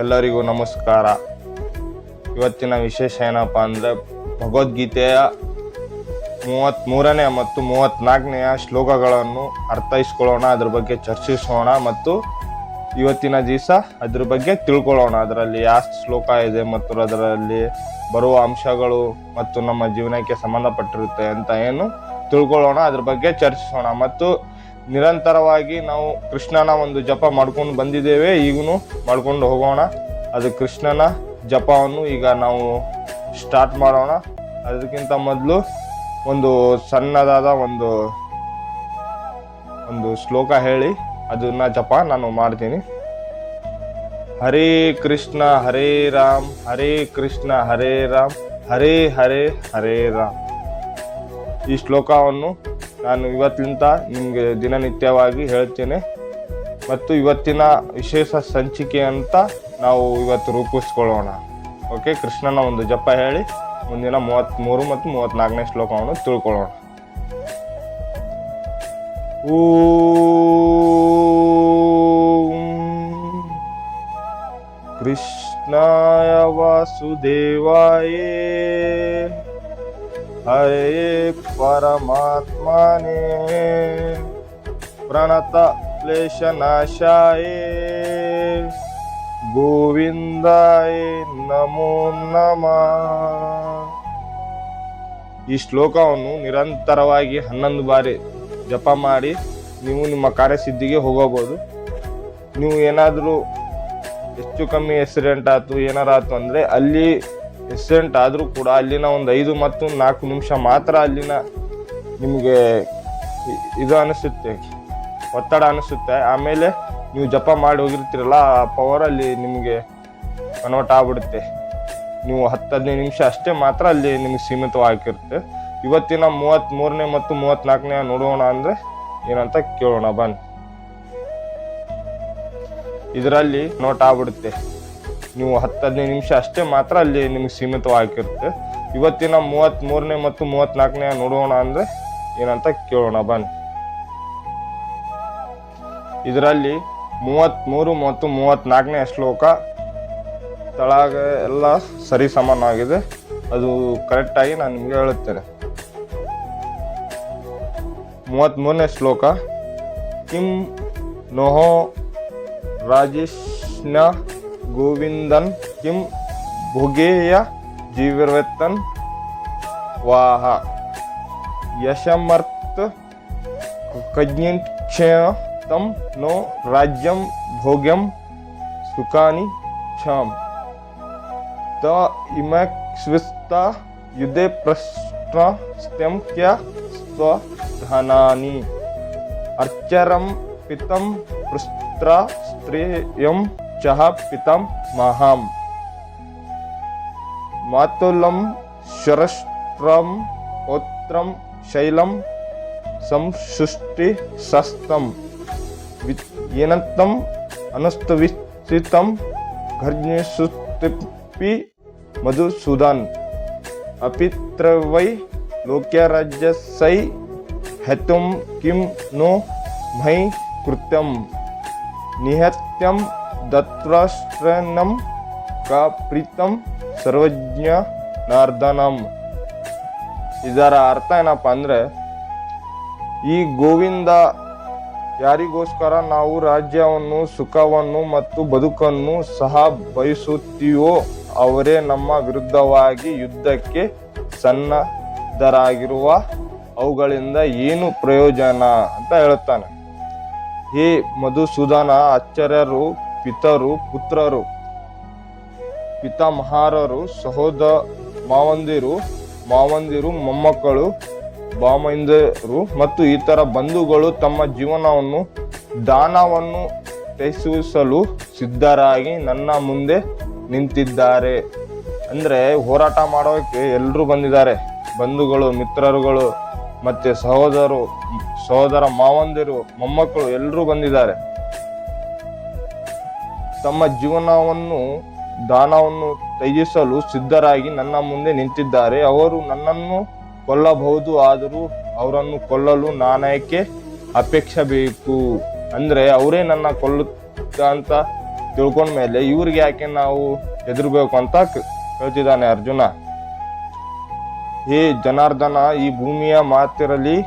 ಎಲ್ಲರಿಗೂ ನಮಸ್ಕಾರ. ಇವತ್ತಿನ ವಿಶೇಷ ಏನಪ್ಪ ಅಂದರೆ ಭಗವದ್ಗೀತೆಯ ಮೂವತ್ತ್ಮೂರನೇ ಮತ್ತು ಮೂವತ್ತ್ನಾಲ್ಕನೆಯ ಶ್ಲೋಕಗಳನ್ನು ಅರ್ಥೈಸ್ಕೊಳ್ಳೋಣ, ಅದ್ರ ಬಗ್ಗೆ ಚರ್ಚಿಸೋಣ ಮತ್ತು ಇವತ್ತಿನ ದಿವಸ ಅದ್ರ ಬಗ್ಗೆ ತಿಳ್ಕೊಳ್ಳೋಣ. ಅದರಲ್ಲಿ ಯಾವ ಶ್ಲೋಕ ಇದೆ ಮತ್ತು ಅದರಲ್ಲಿ ಬರುವ ಅಂಶಗಳು ಮತ್ತು ನಮ್ಮ ಜೀವನಕ್ಕೆ ಸಂಬಂಧಪಟ್ಟಿರುತ್ತೆ ಅಂತ ಏನು ತಿಳ್ಕೊಳ್ಳೋಣ, ಅದ್ರ ಬಗ್ಗೆ ಚರ್ಚಿಸೋಣ. ಮತ್ತು ನಿರಂತರವಾಗಿ ನಾವು ಕೃಷ್ಣನ ಒಂದು ಜಪ ಮಾಡ್ಕೊಂಡು ಬಂದಿದ್ದೇವೆ ಈಗೂ ಮಾಡ್ಕೊಂಡು ಹೋಗೋಣ. ಅದು ಕೃಷ್ಣನ ಜಪವನ್ನು ಈಗ ನಾವು ಸ್ಟಾರ್ಟ್ ಮಾಡೋಣ. ಅದಕ್ಕಿಂತ ಮೊದಲು ಒಂದು ಸಣ್ಣದಾದ ಒಂದು ಒಂದು ಶ್ಲೋಕ ಹೇಳಿ, ಅದನ್ನ ಜಪ ನಾನು ಮಾಡ್ತೀನಿ. ಹರೇ ಕೃಷ್ಣ, ಹರೇ ರಾಮ್, ಹರೇ ಕೃಷ್ಣ, ಹರೇ ರಾಮ್, ಹರೇ ಹರೇ ಹರೇ ರಾಮ್. ಈ ಶ್ಲೋಕವನ್ನು ನಾನು ಇವತ್ತಿಂದ ನಿಮಗೆ ದಿನನಿತ್ಯವಾಗಿ ಹೇಳ್ತೇನೆ. ಮತ್ತು ಇವತ್ತಿನ ವಿಶೇಷ ಸಂಚಿಕೆ ಅಂತ ನಾವು ಇವತ್ತು ರೂಪಿಸ್ಕೊಳ್ಳೋಣ. ಓಕೆ, ಕೃಷ್ಣನ ಒಂದು ಜಪ ಹೇಳಿ, ಮುಂದಿನ ಮೂವತ್ತ್ಮೂರು ಮತ್ತು ಮೂವತ್ತ್ನಾಲ್ಕನೇ ಶ್ಲೋಕವನ್ನು ತಿಳ್ಕೊಳ್ಳೋಣ. ಕೃಷ್ಣಾಯ ವಾಸುದೇವಾಯೇ. ಹರೇ ಪರಮಾತ್ಮನೇ, ಪ್ರಣತ ಕ್ಲೇಶನಾಶಾಯೇ ಗೋವಿಂದಾಯ ನಮೋ ನಮ. ಈ ಶ್ಲೋಕವನ್ನು ನಿರಂತರವಾಗಿ ಹನ್ನೊಂದು ಬಾರಿ ಜಪ ಮಾಡಿ ನೀವು ನಿಮ್ಮ ಕಾರ್ಯಸಿದ್ಧಿಗೆ ಹೋಗಬಹುದು. ನೀವು ಏನಾದರೂ ಹೆಚ್ಚು ಕಮ್ಮಿ ಆಕ್ಸಿಡೆಂಟ್ ಆಯ್ತು ಏನಾರು ಆಯ್ತು ಅಂದರೆ ಅಲ್ಲಿ ಆಕ್ಸಿಡೆಂಟ್ ಆದರೂ ಕೂಡ ಅಲ್ಲಿನ ಒಂದು ಐದು ಮತ್ತು ನಾಲ್ಕು ನಿಮಿಷ ಮಾತ್ರ ಅಲ್ಲಿನ ನಿಮಗೆ ಇದು ಅನಿಸುತ್ತೆ, ಒತ್ತಡ ಅನಿಸುತ್ತೆ. ಆಮೇಲೆ ನೀವು ಜಪ ಮಾಡಿ ಹೋಗಿರ್ತೀರಲ್ಲ, ಆ ಪವರ್ ಅಲ್ಲಿ ನಿಮಗೆ ಕನ್ವರ್ಟ್ ಆಗ್ಬಿಡುತ್ತೆ. ನೀವು ಹತ್ತು, ಹದಿನೈದು ನಿಮಿಷ ಅಷ್ಟೇ ಮಾತ್ರ ಅಲ್ಲಿ ನಿಮಗೆ ಸೀಮಿತವಾಗಿರುತ್ತೆ. ಇವತ್ತಿನ ಮೂವತ್ತ್ಮೂರನೇ ಮತ್ತು ಮೂವತ್ತ್ನಾಲ್ಕನೇ ನೋಡೋಣ ಅಂದರೆ ಏನಂತ ಕೇಳೋಣ, ಬನ್ನಿ. ಇದರಲ್ಲಿ ನೋಟ್ ಆಗ್ಬಿಡುತ್ತೆ. ನೀವು ಹತ್ತು ಹದಿನೈದು ನಿಮಿಷ ಅಷ್ಟೇ ಮಾತ್ರ ಅಲ್ಲಿ ನಿಮಗೆ ಸೀಮಿತವಾಗಿರುತ್ತೆ. ಇವತ್ತಿನ ಮೂವತ್ತ್ಮೂರನೇ ಮತ್ತು ಮೂವತ್ತ್ನಾಲ್ಕನೇ ನೋಡೋಣ ಅಂದರೆ ಏನಂತ ಕೇಳೋಣ, ಬನ್ನಿ. ಇದರಲ್ಲಿ ಮೂವತ್ತ್ಮೂರು ಮತ್ತು ಮೂವತ್ತ್ನಾಲ್ಕನೇ ಶ್ಲೋಕ ತಳಗ ಎಲ್ಲ ಸರಿ ಸಮಾನವಾಗಿದೆ ಅದು ಕರೆಕ್ಟಾಗಿ ನಾನು ನಿಮಗೆ ಹೇಳುತ್ತೇನೆ. ಮೂವತ್ತ್ಮೂರನೇ ಶ್ಲೋಕ, ಕಿಂ ನೋಹೋ ರಾಜೇಶ್ನ गोविन्दन् किं भोगेय जीवृत्तन् वाह यशमर्थ तम नो राज्यं भोग्यं सुखानि क्षाम् त युदे युधे स्तम क्या स्वधनानि अर्चरम पितम पृष्ट्रा स्त्रीयम चः पितं महाम्। मातुलं शरस्त्रम् ओत्रं शैलं संसुष्टिशस्तं येनन्तम् अनस्तविस्थितं घर्ण्यसुप्ति मधुसूदन। अपित्र वै लोक्यराज्यसै हेतुं किं नो मयि कृत्यम निहत्यम ದತ್ರಾಷ್ಟ್ರನಂ ಸರ್ವಜ್ಞ ನಾರ್ದನಂ. ಇದರ ಅರ್ಥ ಏನಪ್ಪ ಅಂದರೆ, ಈ ಗೋವಿಂದ ಯಾರಿಗೋಸ್ಕರ ನಾವು ರಾಜ್ಯವನ್ನು, ಸುಖವನ್ನು ಮತ್ತು ಬದುಕನ್ನು ಸಹ ಬಯಸುತ್ತೀವೋ, ಅವರೇ ನಮ್ಮ ವಿರುದ್ಧವಾಗಿ ಯುದ್ಧಕ್ಕೆ ಸನ್ನದ್ಧರಾಗಿರುವ ಅವುಗಳಿಂದ ಏನು ಪ್ರಯೋಜನ ಅಂತ ಹೇಳುತ್ತಾನೆ. ಹೇ ಮಧುಸೂದನ ಆಚಾರ್ಯರು ಪಿತರು, ಪುತ್ರರು, ಪಿತಾಮಹಾರರು, ಸಹೋದ ಮಾವಂದಿರು ಮಾವಂದಿರು, ಮೊಮ್ಮಕ್ಕಳು ಬಾಮಂದಿರು ಮತ್ತು ಇತರ ಬಂಧುಗಳು ತಮ್ಮ ಜೀವನವನ್ನು, ದಾನವನ್ನು ತ್ಯಜಿಸಲು ಸಿದ್ಧರಾಗಿ ನನ್ನ ಮುಂದೆ ನಿಂತಿದ್ದಾರೆ. ಅಂದರೆ ಹೋರಾಟ ಮಾಡೋಕ್ಕೆ ಎಲ್ಲರೂ ಬಂದಿದ್ದಾರೆ. ಬಂಧುಗಳು, ಮಿತ್ರರುಗಳು ಮತ್ತು ಸಹೋದರು, ಸಹೋದರ ಮಾವಂದಿರು, ಮೊಮ್ಮಕ್ಕಳು ಎಲ್ಲರೂ ಬಂದಿದ್ದಾರೆ. ತಮ್ಮ ಜೀವನವನ್ನು, ದಾನವನ್ನು ತ್ಯಜಿಸಲು ಸಿದ್ಧರಾಗಿ ನನ್ನ ಮುಂದೆ ನಿಂತಿದ್ದಾರೆ. ಅವರು ನನ್ನನ್ನು ಕೊಲ್ಲಬಹುದು, ಆದರೂ ಅವರನ್ನು ಕೊಲ್ಲಲು ನಾನೇಕೆ ಅಪೇಕ್ಷೆ ಬೇಕು ಅಂದ್ರೆ ಅವರೇ ನನ್ನ ಕೊಲ್ಲುತ್ತ ಅಂತ ತಿಳ್ಕೊಂಡ್ಮೇಲೆ ಇವ್ರಿಗೆ ಯಾಕೆ ನಾವು ಹೆದರ್ಬೇಕು ಅಂತ ಹೇಳ್ತಿದ್ದಾನೆ ಅರ್ಜುನ. ಹೇ ಜನಾರ್ದನ, ಈ ಭೂಮಿಯ ಮಾತಿರಲಿ,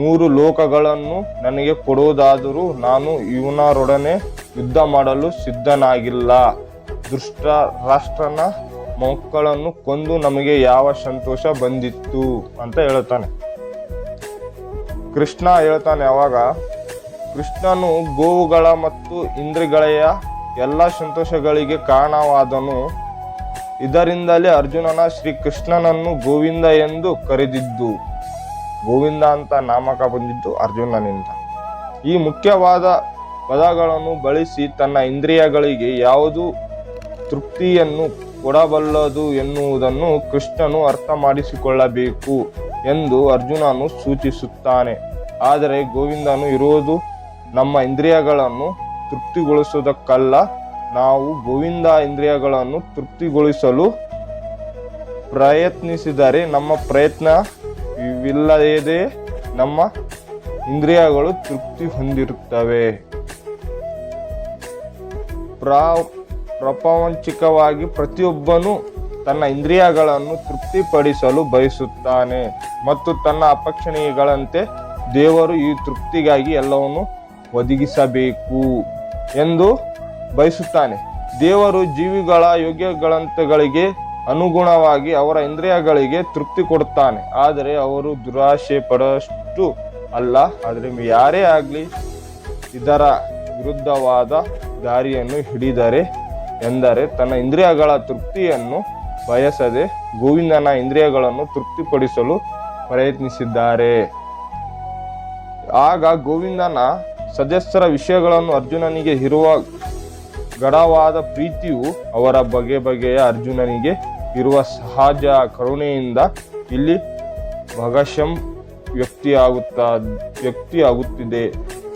ಮೂರು ಲೋಕಗಳನ್ನು ನನಗೆ ಕೊಡುವುದಾದರೂ ನಾನು ಇವನರೊಡನೆ ಯುದ್ಧ ಮಾಡಲು ಸಿದ್ಧನಾಗಿಲ್ಲ. ದುಷ್ಟ ರಾಷ್ಟ್ರನ ಮಕ್ಕಳನ್ನು ಕೊಂದು ನಮಗೆ ಯಾವ ಸಂತೋಷ ಬಂದಿತ್ತು ಅಂತ ಹೇಳ್ತಾನೆ. ಕೃಷ್ಣ ಹೇಳ್ತಾನೆ ಅವಾಗ, ಕೃಷ್ಣನು ಗೋವುಗಳ ಮತ್ತು ಇಂದ್ರಿಗಳೆಯ ಎಲ್ಲ ಸಂತೋಷಗಳಿಗೆ ಕಾರಣವಾದನು. ಇದರಿಂದಲೇ ಅರ್ಜುನನ ಶ್ರೀ ಕೃಷ್ಣನನ್ನು ಗೋವಿಂದ ಎಂದು ಕರೆದಿದ್ದು. ಗೋವಿಂದ ಅಂತ ನಾಮಕ ಬಂದಿದ್ದು ಅರ್ಜುನನಿಂದ. ಈ ಮುಖ್ಯವಾದ ಪದಗಳನ್ನು ಬಳಸಿ ತನ್ನ ಇಂದ್ರಿಯಗಳಿಗೆ ಯಾವುದು ತೃಪ್ತಿಯನ್ನು ಕೊಡಬಲ್ಲದು ಎನ್ನುವುದನ್ನು ಕೃಷ್ಣನು ಅರ್ಥ ಮಾಡಿಸಿಕೊಳ್ಳಬೇಕು ಎಂದು ಅರ್ಜುನನು ಸೂಚಿಸುತ್ತಾನೆ. ಆದರೆ ಗೋವಿಂದನು ಇರುವುದು ನಮ್ಮ ಇಂದ್ರಿಯಗಳನ್ನು ತೃಪ್ತಿಗೊಳಿಸುವುದಕ್ಕಲ್ಲ, ನಾವು ಗೋವಿಂದ ಇಂದ್ರಿಯಗಳನ್ನು ತೃಪ್ತಿಗೊಳಿಸಲು ಪ್ರಯತ್ನಿಸಿದರೆ ನಮ್ಮ ಪ್ರಯತ್ನವಿಲ್ಲದೇ ನಮ್ಮ ಇಂದ್ರಿಯಗಳು ತೃಪ್ತಿ ಹೊಂದಿರುತ್ತವೆ. ಪ್ರಾ ಪ್ರಪಂಚಿಕವಾಗಿ ಪ್ರತಿಯೊಬ್ಬನು ತನ್ನ ಇಂದ್ರಿಯಗಳನ್ನು ತೃಪ್ತಿಪಡಿಸಲು ಬಯಸುತ್ತಾನೆ ಮತ್ತು ತನ್ನ ಅಪಕ್ಷಣೀಯಗಳಂತೆ ದೇವರು ಈ ತೃಪ್ತಿಗಾಗಿ ಎಲ್ಲವನ್ನು ಒದಗಿಸಬೇಕು ಎಂದು ಬಯಸುತ್ತಾನೆ. ದೇವರು ಜೀವಿಗಳ ಯೋಗ್ಯಗಳಂತೆಗಳಿಗೆ ಅನುಗುಣವಾಗಿ ಅವರ ಇಂದ್ರಿಯಗಳಿಗೆ ತೃಪ್ತಿ ಕೊಡುತ್ತಾನೆ. ಆದರೆ ಅವರು ದುರಾಶೆ ಪಡಷ್ಟು ಅಲ್ಲ. ಆದರೆ ಯಾರೇ ಆಗಲಿ ಇದರ ವಿರುದ್ಧವಾದ ದಾರಿಯನ್ನು ಹಿಡಿದರೆ ಎಂದರೆ ತನ್ನ ಇಂದ್ರಿಯಗಳ ತೃಪ್ತಿಯನ್ನು ಬಯಸದೆ ಗೋವಿಂದನ ಇಂದ್ರಿಯಗಳನ್ನು ತೃಪ್ತಿಪಡಿಸಲು ಪ್ರಯತ್ನಿಸಿದ್ದಾರೆ. ಆಗ ಗೋವಿಂದನ ಸದಸ್ಯರ ವಿಷಯಗಳನ್ನು ಅರ್ಜುನನಿಗೆ ಇರುವ ಗಡವಾದ ಪ್ರೀತಿಯು ಅವರ ಬಗೆ ಬಗೆಯ ಅರ್ಜುನನಿಗೆ ಇರುವ ಸಹಜ ಕರುಣೆಯಿಂದ ಇಲ್ಲಿ ಭಗಶಂ ವ್ಯಕ್ತಿಯಾಗುತ್ತ ವ್ಯಕ್ತಿಯಾಗುತ್ತಿದೆ.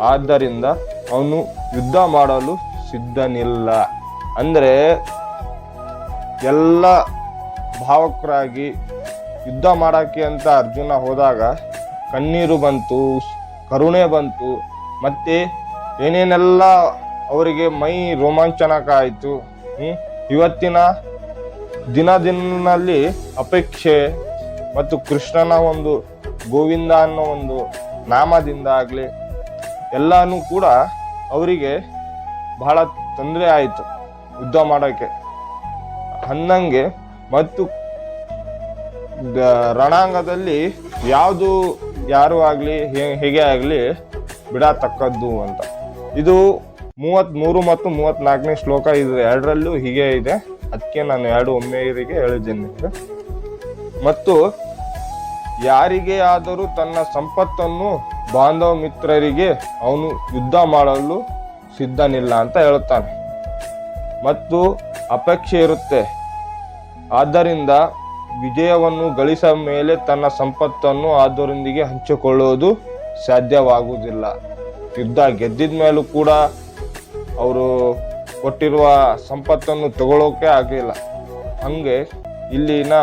ಆದ್ದರಿಂದ ಅವನು ಯುದ್ಧ ಮಾಡಲು ಸಿದ್ಧನಿಲ್ಲ. ಅಂದರೆ ಎಲ್ಲ ಭಾವಕರಾಗಿ ಯುದ್ಧ ಮಾಡೋಕ್ಕೆ ಅಂತ ಅರ್ಜುನ ಹೋದಾಗ ಕಣ್ಣೀರು ಬಂತು, ಕರುಣೆ ಬಂತು. ಮತ್ತೆ ಏನೇನೆಲ್ಲ ಅವರಿಗೆ ಮೈ ರೋಮಾಂಚನಕ ಆಯಿತು ಇವತ್ತಿನ ದಿನ ದಿನಲ್ಲಿ ಅಪೇಕ್ಷೆ ಮತ್ತು ಕೃಷ್ಣನ ಒಂದು ಗೋವಿಂದ ಅನ್ನೋ ಒಂದು ನಾಮದಿಂದ ಆಗಲಿ ಎಲ್ಲಾನು ಕೂಡ ಅವರಿಗೆ ಬಹಳ ತೊಂದರೆ ಆಯಿತು ಯುದ್ಧ ಮಾಡೋಕ್ಕೆ. ಹನ್ನಂಗೆ ಮತ್ತು ರಣಾಂಗದಲ್ಲಿ ಯಾವುದು ಯಾರು ಆಗಲಿ ಹೇಗೆ ಆಗಲಿ ಬಿಡತಕ್ಕದ್ದು ಅಂತ. ಇದು ಮೂವತ್ತ್ಮೂರು ಮತ್ತು ಮೂವತ್ತ್ನಾಲ್ಕನೇ ಶ್ಲೋಕ ಇದು ಎರಡರಲ್ಲೂ ಹೀಗೆ ಇದೆ. ಅದಕ್ಕೆ ನಾನು ಎರಡು ಒಮ್ಮೆಯರಿಗೆ ಹೇಳಿದ್ದೇನೆ. ಮತ್ತು ಯಾರಿಗೆ ಆದರೂ ತನ್ನ ಸಂಪತ್ತನ್ನು ಬಾಂಧವ ಮಿತ್ರರಿಗೆ ಅವನು ಯುದ್ಧ ಮಾಡಲು ಸಿದ್ಧನಿಲ್ಲ ಅಂತ ಹೇಳುತ್ತಾನೆ. ಮತ್ತು ಅಪೇಕ್ಷೆ ಇರುತ್ತೆ. ಆದ್ದರಿಂದ ವಿಜಯವನ್ನು ಗಳಿಸ ಮೇಲೆ ತನ್ನ ಸಂಪತ್ತನ್ನು ಅದರೊಂದಿಗೆ ಹಂಚಿಕೊಳ್ಳುವುದು ಸಾಧ್ಯವಾಗುವುದಿಲ್ಲ. ಯುದ್ಧ ಗೆದ್ದಿದ ಮೇಲೂ ಕೂಡ ಅವರು ಕೊಟ್ಟಿರುವ ಸಂಪತ್ತನ್ನು ತಗೊಳ್ಳೋಕೆ ಆಗಲಿಲ್ಲ ಹಂಗೆ ಇಲ್ಲಿನ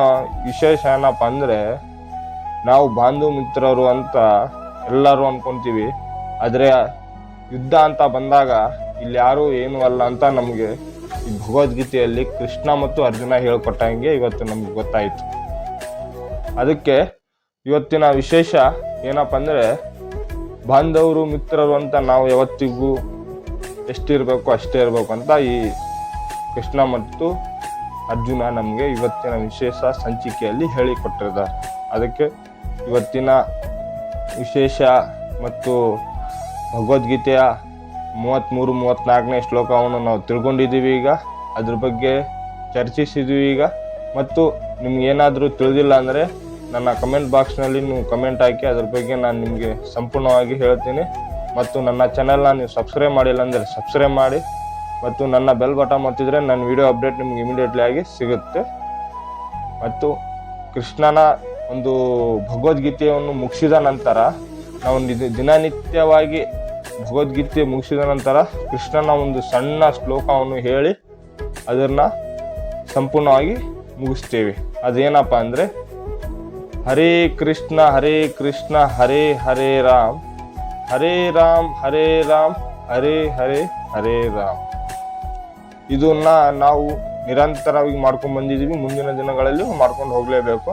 ವಿಶೇಷ ಏನಪ್ಪ ಅಂದರೆ ನಾವು ಬಾಂಧವ ಮಿತ್ರರು ಅಂತ ಎಲ್ಲರೂ ಅನ್ಕೊಂತೀವಿ. ಆದರೆ ಯುದ್ಧ ಅಂತ ಬಂದಾಗ ಇಲ್ಲಿ ಯಾರು ಏನು ಅಲ್ಲ ಅಂತ ನಮಗೆ ಈ ಭಗವದ್ಗೀತೆಯಲ್ಲಿ ಕೃಷ್ಣ ಮತ್ತು ಅರ್ಜುನ ಹೇಳ್ಕೊಟ್ಟಂಗೆ ಇವತ್ತು ನಮ್ಗೆ ಗೊತ್ತಾಯಿತು. ಅದಕ್ಕೆ ಇವತ್ತಿನ ವಿಶೇಷ ಏನಪ್ಪ ಅಂದರೆ ಬಾಂಧವರು, ಮಿತ್ರರು ಅಂತ ನಾವು ಯಾವತ್ತಿಗೂ ಎಷ್ಟಿರಬೇಕು ಅಷ್ಟೇ ಇರಬೇಕು ಅಂತ ಈ ಕೃಷ್ಣ ಮತ್ತು ಅರ್ಜುನ ನಮಗೆ ಇವತ್ತಿನ ವಿಶೇಷ ಸಂಚಿಕೆಯಲ್ಲಿ ಹೇಳಿಕೊಟ್ಟಿದ್ದಾರೆ. ಅದಕ್ಕೆ ಇವತ್ತಿನ ವಿಶೇಷ ಮತ್ತು ಭಗವದ್ಗೀತೆಯ ಮೂವತ್ತ್ಮೂರು ಮೂವತ್ತ್ನಾಲ್ಕನೇ ಶ್ಲೋಕವನ್ನು ನಾವು ತಿಳ್ಕೊಂಡಿದ್ದೀವಿ ಈಗ. ಅದ್ರ ಬಗ್ಗೆ ಚರ್ಚಿಸಿದ್ವಿ ಈಗ. ಮತ್ತು ನಿಮ್ಗೇನಾದರೂ ತಿಳಿದಿಲ್ಲ ಅಂದರೆ ನನ್ನ ಕಮೆಂಟ್ ಬಾಕ್ಸ್ನಲ್ಲಿ ನೀವು ಕಮೆಂಟ್ ಹಾಕಿ, ಅದ್ರ ಬಗ್ಗೆ ನಾನು ನಿಮಗೆ ಸಂಪೂರ್ಣವಾಗಿ ಹೇಳ್ತೀನಿ. ಮತ್ತು ನನ್ನ ಚಾನೆಲ್ನ ನೀವು ಸಬ್ಸ್ಕ್ರೈಬ್ ಮಾಡಿಲ್ಲ ಅಂದರೆ ಸಬ್ಸ್ಕ್ರೈಬ್ ಮಾಡಿ. ಮತ್ತು ನನ್ನ ಬೆಲ್ ಬಟನ್ ಒತ್ತಿದ್ರೆ ನನ್ನ ವಿಡಿಯೋ ಅಪ್ಡೇಟ್ ನಿಮ್ಗೆ ಇಮಿಡಿಯೇಟ್ಲಿ ಆಗಿ ಸಿಗುತ್ತೆ. ಮತ್ತು ಕೃಷ್ಣನ ಒಂದು ಭಗವದ್ಗೀತೆಯನ್ನು ಮುಗಿಸಿದ ನಂತರ, ನಾವು ದಿನನಿತ್ಯವಾಗಿ ಭಗವದ್ಗೀತೆ ಮುಗಿಸಿದ ನಂತರ ಕೃಷ್ಣನ ಒಂದು ಸಣ್ಣ ಶ್ಲೋಕವನ್ನು ಹೇಳಿ ಅದನ್ನು ಸಂಪೂರ್ಣವಾಗಿ ಮುಗಿಸ್ತೇವೆ. ಅದೇನಪ್ಪ ಅಂದರೆ, ಹರೇ ಕೃಷ್ಣ ಹರೇ ಕೃಷ್ಣ, ಹರೇ ಹರೇ ರಾಮ್ ಹರೇ ರಾಮ್ ಹರೇ ರಾಮ್, ಹರೇ ಹರೇ ಹರೇ ರಾಮ್. ಇದನ್ನ ನಾವು ನಿರಂತರವಾಗಿ ಮಾಡ್ಕೊಂಡು ಬಂದಿದ್ದೀವಿ ಮುಂದಿನ ದಿನಗಳಲ್ಲಿ ಮಾಡ್ಕೊಂಡು ಹೋಗಲೇಬೇಕು.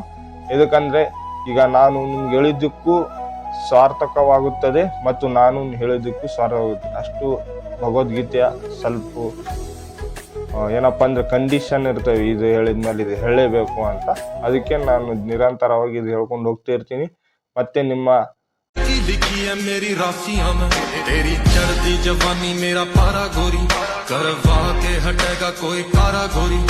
ಎದಕ್ಕಂದ್ರೆ ಈಗ ನಾನು ನಿಮ್ಗೆ ಹೇಳಿದ್ದಕ್ಕೂ ಸಾರ್ಥಕವಾಗುತ್ತದೆ ಮತ್ತು ನಾನು ಹೇಳಿದ್ದಕ್ಕೂ ಸಾರ್ಥಕವಾಗುತ್ತೆ ಅಷ್ಟು ಭಗವದ್ಗೀತೆಯ ಸ್ವಲ್ಪ ಏನಪ್ಪ ಅಂದ್ರೆ ಕಂಡೀಷನ್ ಇರ್ತವೆ. ಇದು ಹೇಳಿದ ಮೇಲೆ ಇದು ಹೇಳಲೇಬೇಕು ಅಂತ. ಅದಕ್ಕೆ ನಾನು ನಿರಂತರವಾಗಿ ಇದು ಹೇಳ್ಕೊಂಡು ಹೋಗ್ತಾ ಇರ್ತೀನಿ. ಮತ್ತೆ ನಿಮ್ಮ ಜವಾನಿ ಮೇರಾ ಪಾರಾ ಗೋರಿ